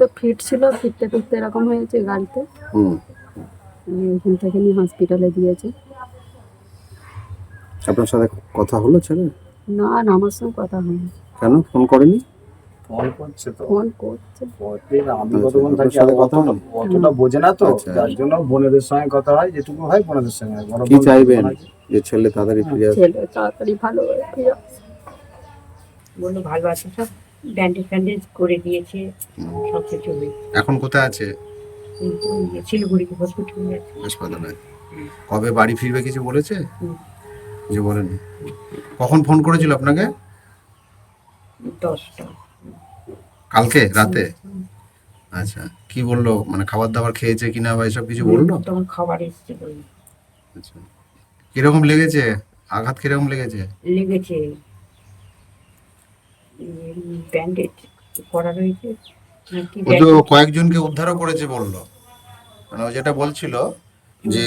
তো ফিট ছিল ফিরতে ফিরতে এরকম হয়েছে গাড়িতে। এখান থেকে নিয়ে হসপিটালে দিয়েছে। আপনার সাথে কথা হলো ছেলে? না না আমার সঙ্গে কথা হয়নি। কেন? ফোন করেনি? ফোন করছে তো। ফোন করছে। আমি আচ্ছা, কতক্ষণ থাকি সাথে কথা? অতটা বোঝে না তো আচ্ছা। যার জন্য বোনেদের সঙ্গে কথা হয় যেটুকু হয় বোনেদের সঙ্গে কি চাইবেন? যে ছেলে তাড়াতাড়ি ফিরে ছেলে তাড়াতাড়ি ভালো হয়ে ফিরে ভালো আছে সব? ব্যান্ডেজ ফ্যান্ডেজ করে দিয়েছে সব কিছু হয়েছে। এখন কোথায় আছে? ইয়ে হসপিটালে আছে। হাসপাতালে। কবে বাড়ি ফিরবে কিছু বলেছে। কিছু বলেনি। কখন ফোন করেছিল আপনাকে? দশটা। কালকে? রাতে? আচ্ছা কি বলল? মানে খাবার দাবার খেয়েছে কিনা বা এসব কিছু বলল? তখন খাবার এসেছিল আচ্ছা। কীরকম লেগেছে? আঘাত কীরকম লেগেছে? লেগেছে। ব্যান্ডেজ করা রয়েছে। ও তো কয়েকজনকে উদ্ধারও করেছে বলল। মানে ও যেটা বলছিল যে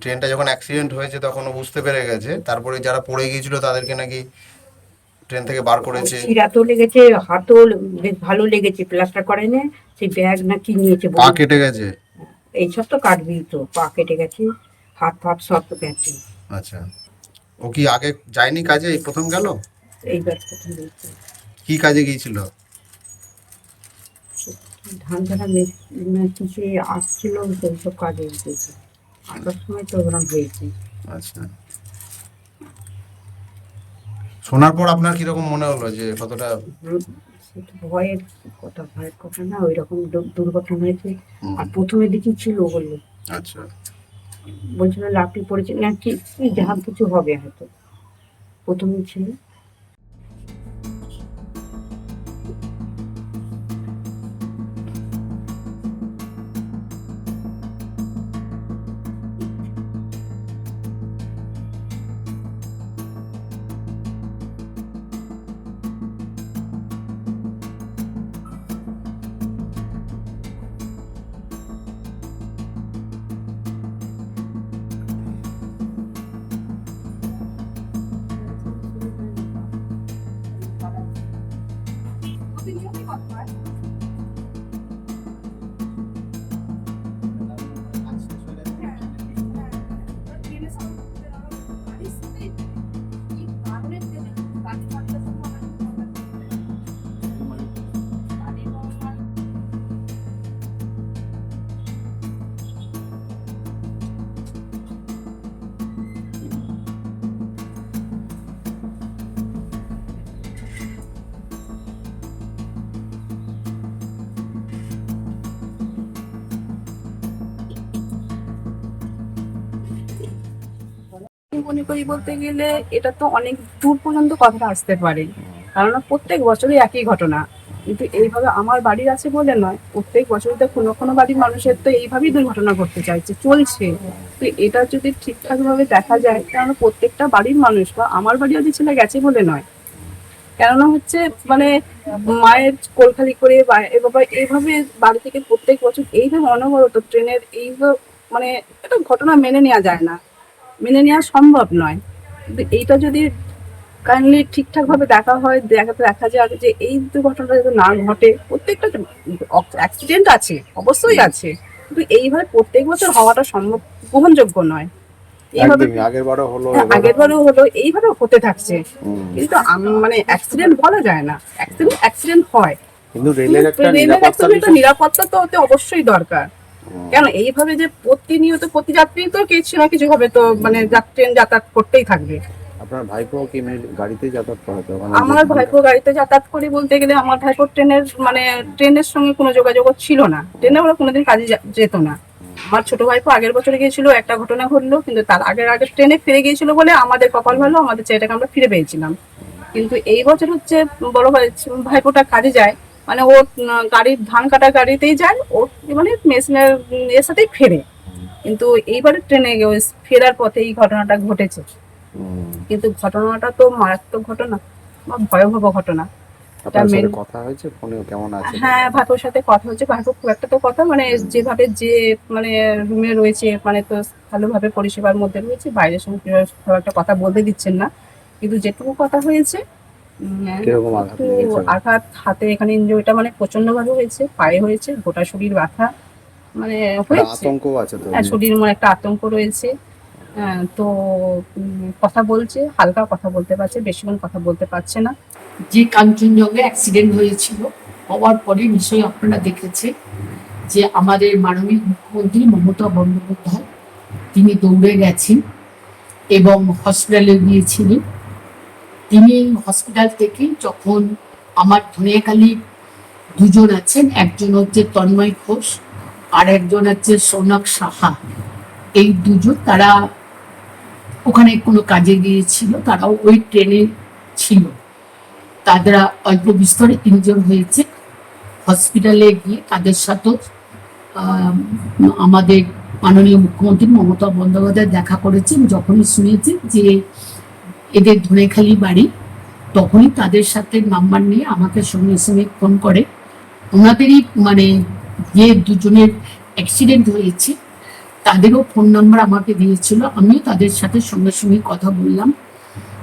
ট্রেনটা যখন অ্যাক্সিডেন্ট হয়েছে তখন ও বুঝতে পেরে গেছে। তারপরে যারা পড়ে গিয়েছিল তাদেরকে নাকি ট্রেন থেকে বার করেছে। শিরাতেও লেগেছে হাতও বেশ ভালো লেগেছে প্লাস্টার করেনে সেই ব্যাগ না কি নিয়েছে পা কেটে গেছে? এইসব তো কাটবি তো পা কেটে গেছে হাত ফাত সব তো গেছে। আচ্ছা। ও কি আগে যায়নি কাজে? এই প্রথম গেল? এইবার প্রথম হয়েছে। কি কাজে গিয়েছিল? ধান ঝাড়া কিছু আসছিল সেই সব কাজে উঠেছে আসার সময় তো ওরকম হয়েছে। আচ্ছা। শোনার পর আপনার কীরকম মনে হলো যে কতটা ভয়ের কথা ভয়ের কথা না ওই রকম দুর্ঘটনা হয়েছে। আর প্রথমে দেখি ছিল বলল আচ্ছা। বলছিল লাফটি পড়েছে না কি কি যাহা কিছু হবে হয়তো। প্রথমে ছিল। মনে করি বলতে গেলে এটা তো অনেক দূর পর্যন্ত কথাটা আসতে পারে। কারণ প্রত্যেক বছরই একই ঘটনা। কিন্তু এইভাবে আমার বাড়ির আছে বলে নয়, প্রত্যেক বছর তো কোনো কোনো বাড়ির মানুষের তো এইভাবেই দুর্ঘটনা ঘটতে চাইছে, চলছে। তো এটা যদি ঠিকঠাক ভাবে দেখা যায় কারণ প্রত্যেকটা বাড়ির মানুষ বা আমার বাড়ি আজ ছেলে গেছে বলে নয়। কেননা হচ্ছে মানে মায়ের কোলখালি করে বা এ বাবা এইভাবে বাড়ি থেকে প্রত্যেক বছর এইভাবে অনবরত ট্রেনের এইভাবে মানে এটা ঘটনা মেনে নেওয়া যায় না। মেনে নেওয়া সম্ভব নয়। কিন্তু এইটা যদি কাইন্ডলি ঠিকঠাক ভাবে দেখা হয় দেখা দেখা যায় যে এই দুর্ঘটনাটা যাতে না ঘটে প্রত্যেকটা অ্যাক্সিডেন্ট আছে অবশ্যই আছে। কিন্তু এইভাবে প্রত্যেক বছর হওয়াটা সম্ভব গ্রহণযোগ্য নয়। এইভাবে আগের বারও হলো হ্যাঁ, আগের বারেও হলো এইভাবে হতে থাকছে। কিন্তু মানে অ্যাক্সিডেন্ট বলা যায় না। অ্যাক্সিডেন্ট অ্যাক্সিডেন্ট হয়। কিন্তু রেলের একটা নিরাপত্তা তো অবশ্যই দরকার। কেন এইভাবে যে প্রতিনিয়ত প্রতি যাত্রী তো কিছু না কিছু হবে তো মানে ট্রেন যাতায়াত করতেই থাকবে। আপনার ভাইপো কি গাড়িতেই যাতায়াত করাতো মানে আমার ভাইপো গাড়িতে যাতায়াত করে বলতে গেলে আমার ভাইপোর ট্রেনের মানে ট্রেনের সঙ্গে কোনো যোগাযোগ ছিল না। ট্রেনে ওরা কোনোদিন কাজে যেত না। আমার ছোট ভাইপো আগের বছরে গিয়েছিল একটা ঘটনা ঘটলো কিন্তু তার আগের আগের ট্রেনে ফিরে গিয়েছিল বলে আমাদের কপাল ভালো আমাদের ছেলেটাকে আমরা ফিরে পেয়েছিলাম। কিন্তু এই বছর হচ্ছে বড় ভাই ভাইপোটা কাজে যায় মানে ও উম, গাড়ির ধান কাটা গাড়িতেই যায় ও মানে মেশিনের এর সাথেই ফেরে। কিন্তু এইবারে ট্রেনে গিয়ে ফেরার পথে এই ঘটনাটা ঘটেছে। কিন্তু ঘটনাটা তো মারাত্মক ঘটনা বা ভয়াবহ ঘটনা। কথা হয়েছে? ফোনে কেমন আছে? হ্যাঁ ভাইপোর সাথে কথা হচ্ছে ভাইপো খুব একটা তো কথা মানে যেভাবে যে মানে রুমে রয়েছে মানে তো ভালোভাবে পরিষেবার মধ্যে রয়েছে বাইরের সঙ্গে একটা কথা বলতে দিচ্ছেন না। কিন্তু যেটুকু কথা হয়েছে কীরকম আঘাত আঘাত হাতে এখানে ইঞ্জুরিটা মানে প্রচণ্ড ভাবে হয়েছে পায়ে হয়েছে গোটা শরীর ব্যথা মানে হয়েছে। আতঙ্ক আছে তো। হ্যাঁ শরীরের একটা আতঙ্ক রয়েছে। হ্যাঁ, তো কথা বলছে হালকা কথা বলতে পারছে বেশিক্ষণ কথা বলতে পারছে না। যে কাঞ্চনজঙ্ঘা অ্যাক্সিডেন্ট হয়েছিল হওয়ার পরে নিশ্চয়ই আপনারা দেখেছে যে আমাদের মাননীয় মুখ্যমন্ত্রী মমতা বন্দ্যোপাধ্যায় তিনি দৌড়ে গেছেন এবং হসপিটালে গিয়েছিলেন। তিনি হসপিটাল থেকে যখন আমার ধনিয়াখালী দুজন আছেন, একজন হচ্ছে তন্ময় ঘোষ আর একজন হচ্ছে সোনক সাহা। এই দুজন তারা ওখানে কোনো কাজে গিয়েছিল, তারাও ওই ট্রেনে ছিল। তারা অল্প বিস্তরে ইনজোর হয়েছে। হসপিটালে গিয়ে তাদের সাথেও আমাদের মাননীয় মুখ্যমন্ত্রী মমতা বন্দ্যোপাধ্যায় দেখা করেছেন, যখনই শুনেছে যে এদের ধনেখালি বাড়ি, তখনই তাদের সাথে নাম্বার নিয়ে আমাকে সঙ্গে সঙ্গে ফোন করে। ওনাদেরই মানে যে দুজনের অ্যাক্সিডেন্ট হয়েছে, তাদেরও ফোন নাম্বার আমাকে দিয়েছিল। আমিও তাদের সাথে সঙ্গে সঙ্গে কথা বললাম।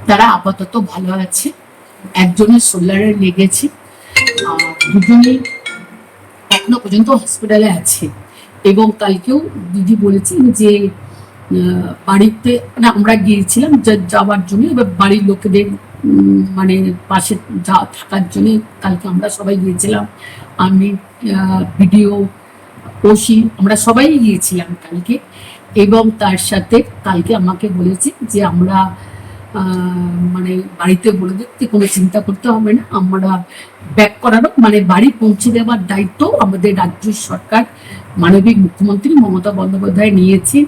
তারা আপাতত ভালো আছে। একজনের সোলারে লেগেছে, আর দুজনেই এখনও পর্যন্ত হসপিটালে আছে। এবং কালকেও দিদি বলেছেন যে বাড়িতে মানে আমরা গিয়েছিলাম যাওয়ার জন্য, এবার বাড়ির লোকেদের মানে পাশে যা থাকার জন্য কালকে আমরা সবাই গিয়েছিলাম। আমি ভিডিও ওসি, আমরা সবাই গিয়েছিলাম কালকে। এবং তার সাথে কালকে আমাকে বলেছে যে আমরা মানে বাড়িতে বলে দিতে কোনো চিন্তা করতে হবে না। আমরা ব্যাক করানো মানে বাড়ি পৌঁছে দেওয়ার দায়িত্ব আমাদের রাজ্য সরকার, মানবিক মুখ্যমন্ত্রী মমতা বন্দ্যোপাধ্যায় নিয়েছে।